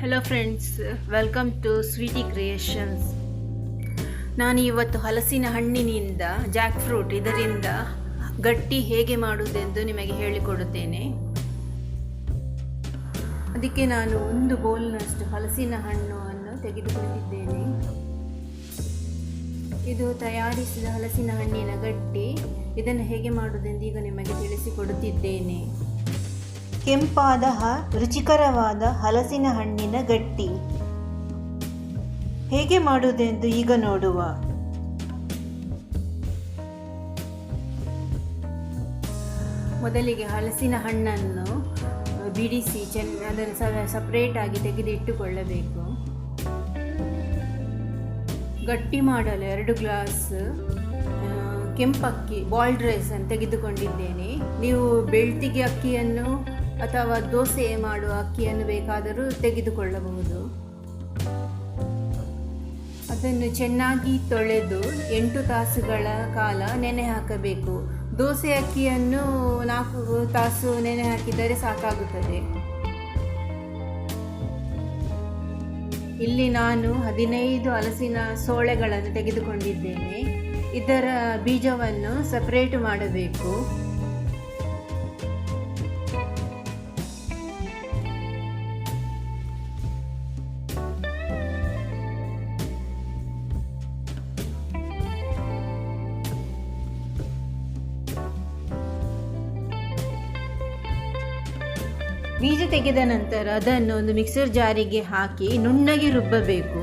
Hello friends welcome to Sweety Creations ನಾನು ಇವತ್ತು ಹಲಸಿನ ಹಣ್ಣಿನಿಂದ ಜಾಕ್ ಫ್ರೂಟ್ ಇದರಿಂದ ಗಟ್ಟಿ ಹೇಗೆ ಮಾಡುವುದೆಂದು ನಿಮಗೆ ಹೇಳಿಕೊಡುತ್ತೇನೆ. ಅದಕ್ಕೆ ನಾನು ಒಂದು ಬೌಲ್ನಷ್ಟು ಹಲಸಿನ ಹಣ್ಣನ್ನು ತೆಗೆದುಕೊಂಡಿದ್ದೇನೆ. ಇದು ತಯಾರಿಸಿದ ಹಲಸಿನ ಹಣ್ಣಿನ ಗಟ್ಟಿ, ಇದನ್ನು ಹೇಗೆ ಮಾಡುವುದೆಂದು ಈಗ ನಿಮಗೆ ತಿಳಿಸಿಕೊಡುತ್ತಿದ್ದೇನೆ. ಕೆಂಪಾದ ರುಚಿಕರವಾದ ಹಲಸಿನ ಹಣ್ಣಿನ ಗಟ್ಟಿ. ಹೇಗೆ ಮಾಡುವುದೆಂದು ಈಗ ನೋಡುವ. ಮೊದಲಿಗೆ ಹಲಸಿನ ಹಣ್ಣನ್ನು ಬಿಡಿಸಿ ಚೆನ್ನ ಅದನ್ನು ಸಪ್ರೇಟಾಗಿ ತೆಗೆದಿಟ್ಟುಕೊಳ್ಳಬೇಕು. ಗಟ್ಟಿ ಮಾಡಲು ಎರಡು ಗ್ಲಾಸ್ ಕೆಂಪಕ್ಕಿ ಬಾಲ್ಡ್ ರೈಸನ್ನು ತೆಗೆದುಕೊಂಡಿದ್ದೇನೆ. ನೀವು ಬೆಳ್ತಿಗೆ ಅಕ್ಕಿಯನ್ನು ಅಥವಾ ದೋಸೆ ಮಾಡುವ ಅಕ್ಕಿಯನ್ನು ಬೇಕಾದರೂ ತೆಗೆದುಕೊಳ್ಳಬಹುದು. ಅದನ್ನು ಚೆನ್ನಾಗಿ ತೊಳೆದು ಎಂಟು ತಾಸುಗಳ ಕಾಲ ನೆನೆ ಹಾಕಬೇಕು. ದೋಸೆ ಅಕ್ಕಿಯನ್ನು ನಾಲ್ಕು ತಾಸು ನೆನೆ ಹಾಕಿದರೆ ಸಾಕಾಗುತ್ತದೆ. ಇಲ್ಲಿ ನಾನು ಹದಿನೈದು ಹಲಸಿನ ಸೋಳೆಗಳನ್ನು ತೆಗೆದುಕೊಂಡಿದ್ದೇನೆ. ಇದರ ಬೀಜವನ್ನು ಸಪರೇಟ್ ಮಾಡಬೇಕು. ಬೀಜ ತೆಗೆದ ನಂತರ ಅದನ್ನು ಒಂದು ಮಿಕ್ಸರ್ ಜಾರಿಗೆ ಹಾಕಿ ನುಣ್ಣಗೆ ರುಬ್ಬಬೇಕು.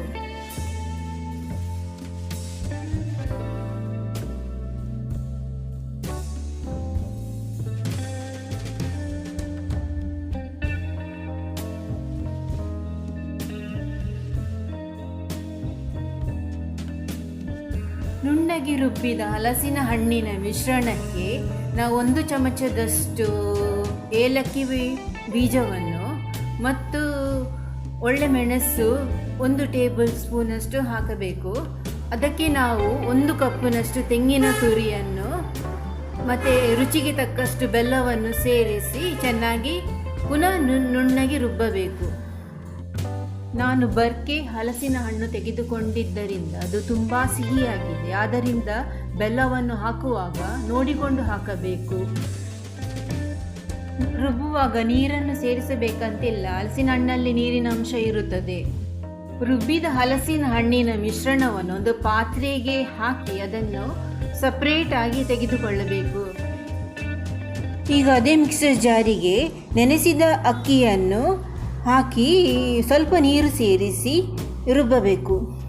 ನುಣ್ಣಗೆ ರುಬ್ಬಿದ ಹಲಸಿನ ಹಣ್ಣಿನ ಮಿಶ್ರಣಕ್ಕೆ ನಾವು ಒಂದು ಚಮಚದಷ್ಟು ಏಲಕ್ಕಿ ಬೀಜವನ್ನು ಮತ್ತು ಒಳ್ಳೆ ಮೆಣಸು ಒಂದು ಟೇಬಲ್ ಸ್ಪೂನಷ್ಟು ಹಾಕಬೇಕು. ಅದಕ್ಕೆ ನಾವು ಒಂದು ಕಪ್ಪಿನಷ್ಟು ತೆಂಗಿನ ತುರಿಯನ್ನು ಮತ್ತು ರುಚಿಗೆ ತಕ್ಕಷ್ಟು ಬೆಲ್ಲವನ್ನು ಸೇರಿಸಿ ಚೆನ್ನಾಗಿ ಪುನಃ ನುಣ್ಣಗೆ ರುಬ್ಬಬೇಕು. ನಾನು ಬರ್ಕೆ ಹಲಸಿನ ಹಣ್ಣು ತೆಗೆದುಕೊಂಡಿದ್ದರಿಂದ ಅದು ತುಂಬ ಸಿಹಿಯಾಗಿದೆ. ಆದ್ದರಿಂದ ಬೆಲ್ಲವನ್ನು ಹಾಕುವಾಗ ನೋಡಿಕೊಂಡು ಹಾಕಬೇಕು. ರುಬ್ಬುವಾಗ ನೀರನ್ನು ಸೇರಿಸಬೇಕಂತಿಲ್ಲ. ಹಲಸಿನ ಹಣ್ಣಲ್ಲಿ ನೀರಿನ ಅಂಶ ಇರುತ್ತದೆ. ರುಬ್ಬಿದ ಹಲಸಿನ ಹಣ್ಣಿನ ಮಿಶ್ರಣವನ್ನು ಒಂದು ಪಾತ್ರೆಗೆ ಹಾಕಿ ಅದನ್ನು ಸಪ್ರೇಟ್ ಆಗಿ ತೆಗೆದುಕೊಳ್ಳಬೇಕು. ಈಗ ಅದೇ ಮಿಕ್ಸರ್ ಜಾರಿಗೆ ನೆನೆಸಿದ ಅಕ್ಕಿಯನ್ನು ಹಾಕಿ ಸ್ವಲ್ಪ ನೀರು ಸೇರಿಸಿ ರುಬ್ಬಬೇಕು.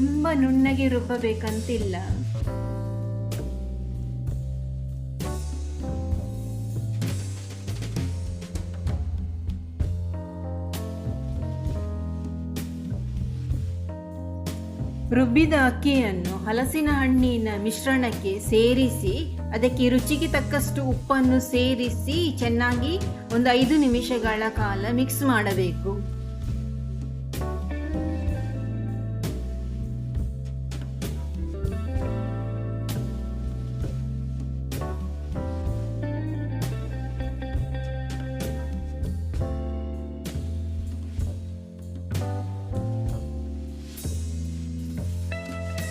ತುಂಬ ನುಣ್ಣಗೆ ರುಬ್ಬಬೇಕಂತಿಲ್ಲ. ರುಬ್ಬಿದ ಅಕ್ಕಿಯನ್ನು ಹಲಸಿನ ಹಣ್ಣಿನ ಮಿಶ್ರಣಕ್ಕೆ ಸೇರಿಸಿ, ಅದಕ್ಕೆ ರುಚಿಗೆ ತಕ್ಕಷ್ಟು ಉಪ್ಪನ್ನು ಸೇರಿಸಿ ಚೆನ್ನಾಗಿ ಒಂದು ಐದು ನಿಮಿಷಗಳ ಕಾಲ ಮಿಕ್ಸ್ ಮಾಡಬೇಕು.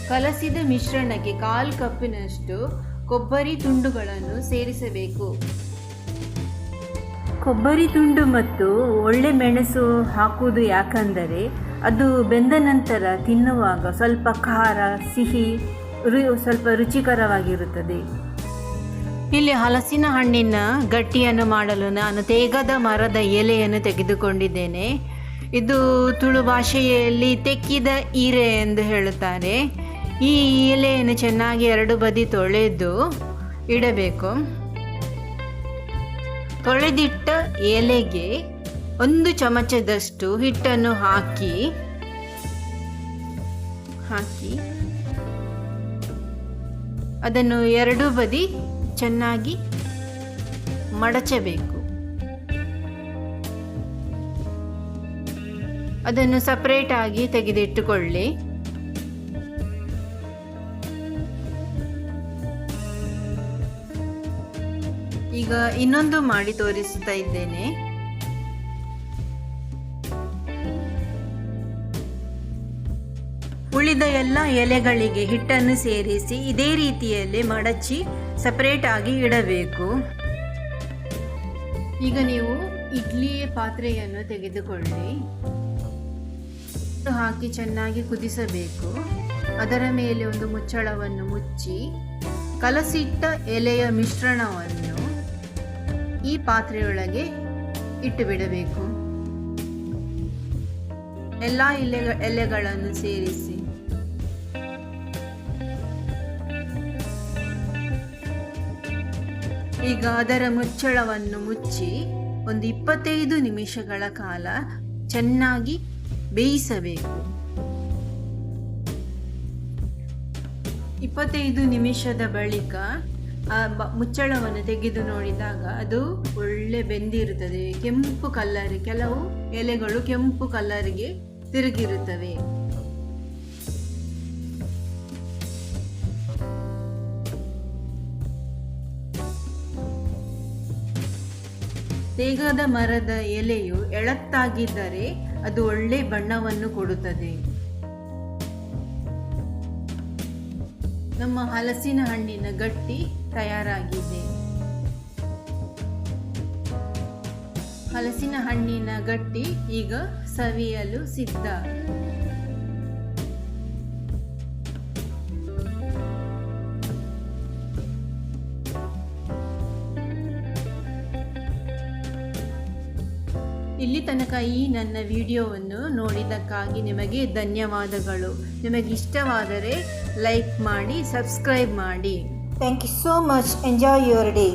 ಕಲಸಿದ ಮಿಶ್ರಣಕ್ಕೆ ಕಾಲು ಕಪ್ಪಿನಷ್ಟು ಕೊಬ್ಬರಿ ತುಂಡುಗಳನ್ನು ಸೇರಿಸಬೇಕು. ಕೊಬ್ಬರಿ ತುಂಡು ಮತ್ತು ಒಳ್ಳೆ ಮೆಣಸು ಹಾಕುವುದು ಯಾಕಂದರೆ ಅದು ಬೆಂದ ನಂತರ ತಿನ್ನುವಾಗ ಸ್ವಲ್ಪ ಖಾರ ಸಿಹಿ ರು ಸ್ವಲ್ಪ ರುಚಿಕರವಾಗಿರುತ್ತದೆ. ಇಲ್ಲಿ ಹಲಸಿನ ಹಣ್ಣಿನ ಗಟ್ಟಿಯನ್ನು ಮಾಡಲು ನಾನು ತೇಗದ ಮರದ ಎಲೆಯನ್ನು ತೆಗೆದುಕೊಂಡಿದ್ದೇನೆ. ಇದು ತುಳು ಭಾಷೆಯಲ್ಲಿ ತೆಕ್ಕಿದ ಈರೆ ಎಂದು ಹೇಳುತ್ತಾರೆ. ಈ ಎಲೆಯನ್ನು ಚೆನ್ನಾಗಿ ಎರಡು ಬದಿ ತೊಳೆದು ಇಡಬೇಕು. ತೊಳೆದಿಟ್ಟ ಎಲೆಗೆ ಒಂದು ಚಮಚದಷ್ಟು ಹಿಟ್ಟನ್ನು ಹಾಕಿ ಹಾಕಿ ಅದನ್ನು ಎರಡು ಬದಿ ಚೆನ್ನಾಗಿ ಮಡಚಬೇಕು. ಅದನ್ನು ಸಪರೇಟ್ ಆಗಿ ತೆಗೆದಿಟ್ಟುಕೊಳ್ಳಿ. ಈಗ ಇನ್ನೊಂದು ಮಾಡಿ ತೋರಿಸ್ತಾ ಇದ್ದೇನೆ. ಉಳಿದ ಎಲ್ಲ ಎಲೆಗಳಿಗೆ ಹಿಟ್ಟನ್ನು ಸೇರಿಸಿ ಇದೇ ರೀತಿಯಲ್ಲಿ ಮಡಚಿ ಸಪರೇಟ್ ಆಗಿ ಇಡಬೇಕು. ಈಗ ನೀವು ಇಡ್ಲಿ ಪಾತ್ರೆಯನ್ನು ತೆಗೆದುಕೊಳ್ಳಿ. ಹಾಕಿ ಚೆನ್ನಾಗಿ ಕುದಿಸಬೇಕು. ಅದರ ಮೇಲೆ ಒಂದು ಮುಚ್ಚಳವನ್ನು ಮುಚ್ಚಿ, ಕಲಸಿಟ್ಟ ಎಲೆಯ ಮಿಶ್ರಣವನ್ನು ಈ ಪಾತ್ರೆಯೊಳಗೆ ಇಟ್ಟು ಬಿಡಬೇಕು ಎಲ್ಲ ಎಲೆ, ಎಲೆಗಳನ್ನು ಸೇರಿಸಿ. ಈಗ ಅದರ ಮುಚ್ಚಳವನ್ನು ಮುಚ್ಚಿ ಒಂದು ಇಪ್ಪತ್ತೈದು ನಿಮಿಷಗಳ ಕಾಲ ಚೆನ್ನಾಗಿ ಬೇಯಿಸಬೇಕು. ಇಪ್ಪತ್ತೈದು ನಿಮಿಷದ ಬಳಿಕ ಮುಚ್ಚಳವನ್ನು ತೆಗೆದು ನೋಡಿದಾಗ ಅದು ಒಳ್ಳೆ ಬೆಂದಿರುತ್ತದೆ. ಕೆಂಪು ಕಲ್ಲರ್, ಕೆಲವು ಎಲೆಗಳು ಕೆಂಪು ಕಲ್ಲರಿಗೆ ತಿರುಗಿರುತ್ತವೆ. ತೇಗದ ಮರದ ಎಲೆಯು ಎಳತ್ತಾಗಿದ್ದರೆ ಅದು ಒಳ್ಳೆ ಬಣ್ಣವನ್ನು ಕೊಡುತ್ತದೆ. ನಮ್ಮ ಹಲಸಿನ ಹಣ್ಣಿನ ಗಟ್ಟಿ ತಯಾರಾಗಿದೆ. ಹಲಸಿನ ಹಣ್ಣಿನ ಗಟ್ಟಿ ಈಗ ಸವಿಯಲು ಸಿದ್ಧ. ಇಲ್ಲಿ ತನಕ ಈ ನನ್ನ ವಿಡಿಯೋವನ್ನು ನೋಡಿದ್ದಕ್ಕಾಗಿ ನಿಮಗೆ ಧನ್ಯವಾದಗಳು. ನಿಮಗೆ ಇಷ್ಟವಾದರೆ ಲೈಕ್ ಮಾಡಿ, ಸಬ್ಸ್ಕ್ರೈಬ್ ಮಾಡಿ. Thank you so much enjoy your day